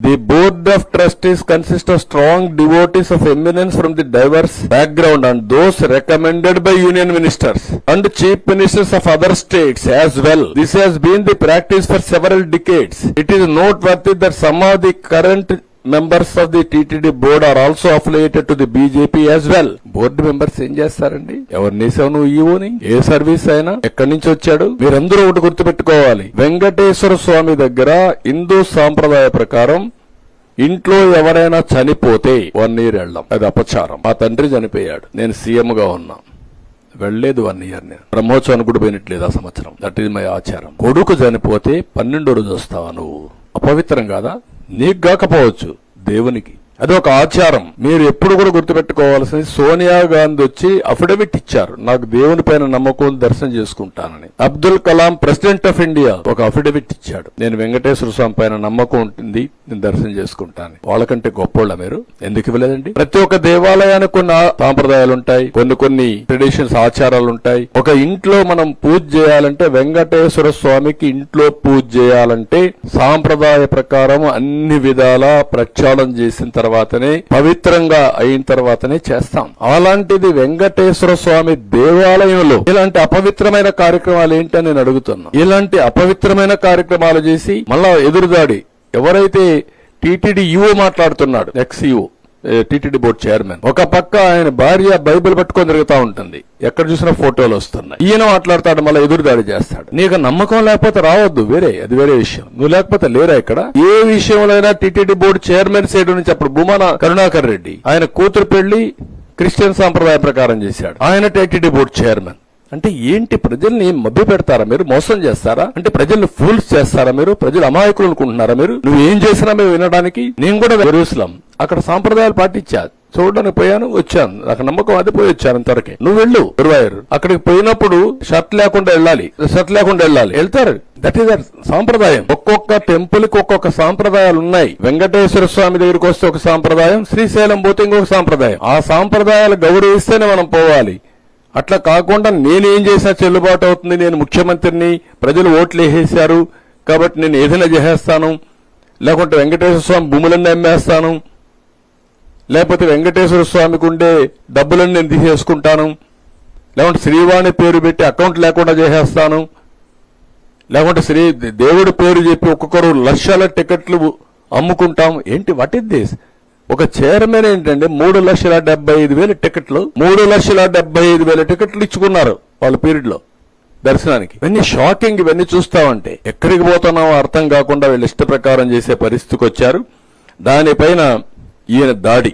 The board of trustees consists of strong devotees of eminence from the diverse background and those recommended by union ministers and chief ministers of other states as well. This has been the practice for several decades. It is noteworthy that some of the current members of the TTD board are also affiliated to the BJP as well. Board members ఏం చేస్తారండి? ఎవరిని వేసావు నువ్వు ఈవోని? ఏ service అయినా ఎక్కడి నుంచి వచ్చాడు? మీరందరూ ఒకటి గుర్తుపెట్టుకోవాలి. వెంకటేశ్వర స్వామి దగ్గర హిందూ సాంప్రదాయ ప్రకారం ఇంట్లో ఎవరైనా చనిపోతే వన్ ఇయర్ వెళ్ళాం అది అపచారం. మా తండ్రి చనిపోయాడు. నేను సీఎం గా ఉన్నా. వెళ్ళేదు వన్ ఇయర్ నేను. బ్రహ్మోత్సవానికి కూడా పోయినట్లేదు ఆ సంవత్సరం. దట్ ఈజ్ మై ఆచారం. కొడుకు చనిపోతే పన్నెండో రోజు వస్తావా నువ్వు? అపవిత్రం కాదా? నీకు కాకపోవచ్చు దేవునికి. అది ఒక ఆచారం. మీరు ఎప్పుడు కూడా గుర్తుపెట్టుకోవాల్సింది సోనియా గాంధీ వచ్చి అఫిడవిట్ ఇచ్చారు. నాకు దేవుని పైన నమ్మకం దర్శనం చేసుకుంటానని. Abdul Kalam president of India ఒక అఫిడవిట్ ఇచ్చాడు. నేను వెంకటేశ్వర స్వామి పైన నమ్మకం ఉంటుంది నేను దర్శనం చేసుకుంటాను వాళ్ళకంటే గొప్పోళ్ళ మీరు. ఎందుకు ఇవ్వలేదండి? ప్రతి ఒక్క దేవాలయానికి కొన్ని సాంప్రదాయాలు ఉంటాయి కొన్ని కొన్ని ట్రెడిషన్స్ ఆచారాలు ఉంటాయి. ఒక ఇంట్లో మనం పూజ చేయాలంటే వెంకటేశ్వర స్వామికి ఇంట్లో పూజ చేయాలంటే సాంప్రదాయ ప్రకారం అన్ని విధాల ప్రక్షాళన చేసిన తర్వాత తర్వాతనే పవిత్రంగా అయిన తర్వాతనే చేస్తాం. అలాంటిది వెంకటేశ్వర స్వామి దేవాలయంలో ఇలాంటి అపవిత్రమైన కార్యక్రమాలు ఏంటని నేను అడుగుతున్నా. ఇలాంటి అపవిత్రమైన కార్యక్రమాలు చేసి మళ్ళా ఎదురుదాడి ఎవరైతే టీటీడీ ఈఓ మాట్లాడుతున్నాడు ex EO TTD board chairman. ఒక పక్క ఆయన భార్య బైబిల్ పట్టుకొని తిరుగుతా ఉంటుంది. ఎక్కడ చూసినా ఫోటోలు వస్తున్నాయి. ఈయన మాట్లాడతాడు మళ్ళీ ఎదురుదాడి చేస్తాడు. నీకు నమ్మకం లేకపోతే రావద్దు వేరే అది వేరే విషయం. నువ్వు లేకపోతే లేరా ఇక్కడ? ఏ విషయంలో టీటీడీ బోర్డు చైర్మన్ సైడ్ నుంచి అప్పుడు భూమాన కరుణాకర్ రెడ్డి ఆయన కూతురు పెళ్ళి క్రిస్టియన్ సాంప్రదాయ ప్రకారం చేశాడు. ఆయన టీటీడీ బోర్డు చైర్మన్. అంటే ఏంటి ప్రజల్ని మభ్య పెడతారా మీరు? మోసం చేస్తారా? అంటే ప్రజల్ని ఫూల్స్ చేస్తారా మీరు? ప్రజలు అమాయకులు అనుకుంటున్నారా మీరు? నువ్వు ఏం చేసినా మేము వినడానికి నేను కూడా జెరూసలం. అక్కడ సాంప్రదాయాలు పాటించా. చూడడానికి పోయాను వచ్చాను. నాకు నమ్మకం అది పోయి వచ్చాను ఇంతవరకే. నువ్వు వెళ్ళు గురువాయూరు అక్కడికి పోయినప్పుడు షర్ట్ లేకుండా వెళ్ళాలి. షర్ట్ లేకుండా వెళ్ళాలి. వెళ్తారు. దట్ ఈస్ సాంప్రదాయం. ఒక్కొక్క టెంపుల్కి ఒక్కొక్క సాంప్రదాయాలు ఉన్నాయి. వెంకటేశ్వర స్వామి దగ్గరికి వస్తే ఒక సాంప్రదాయం శ్రీశైలం పోతే ఇంకొక సాంప్రదాయం. ఆ సాంప్రదాయాలు గౌరవిస్తేనే మనం పోవాలి. అట్లా కాకుండా నేనేం చేసినా చెల్లుబాటు అవుతుంది. నేను ముఖ్యమంత్రిని ప్రజలు ఓట్లు వేసేశారు కాబట్టి నేను ఏదైనా చేసేస్తాను. లేకుంటే వెంకటేశ్వర స్వామి భూములన్నీ అమ్మేస్తాను. లేకపోతే వెంకటేశ్వర స్వామికి ఉండే డబ్బులన్నీ నేను తీసేసుకుంటాను. లేకుంటే శ్రీవాణి పేరు పెట్టి అకౌంట్ లేకుండా చేసేస్తాను. లేకుంటే శ్రీ దేవుడి పేరు చెప్పి ఒక్కొక్కరు లక్షల టికెట్లు అమ్ముకుంటాం. ఏంటి? వాట్ ఇస్ దిస్ ఒక చైర్మన్ ఏంటంటే మూడు లక్షల డెబ్బై ఐదు వేల టికెట్లు మూడు లక్షల డెబ్బై ఐదు వేల టికెట్లు ఇచ్చుకున్నారు వాళ్ళ పీరియడ్లో దర్శనానికి. ఇవన్నీ షాకింగ్ ఇవన్నీ చూస్తామంటే ఎక్కడికి పోతున్నామో అర్థం కాకుండా వీళ్ళు ఇష్ట ప్రకారం చేసే పరిస్థితికి వచ్చారు. దానిపైన ఈయన దాడి.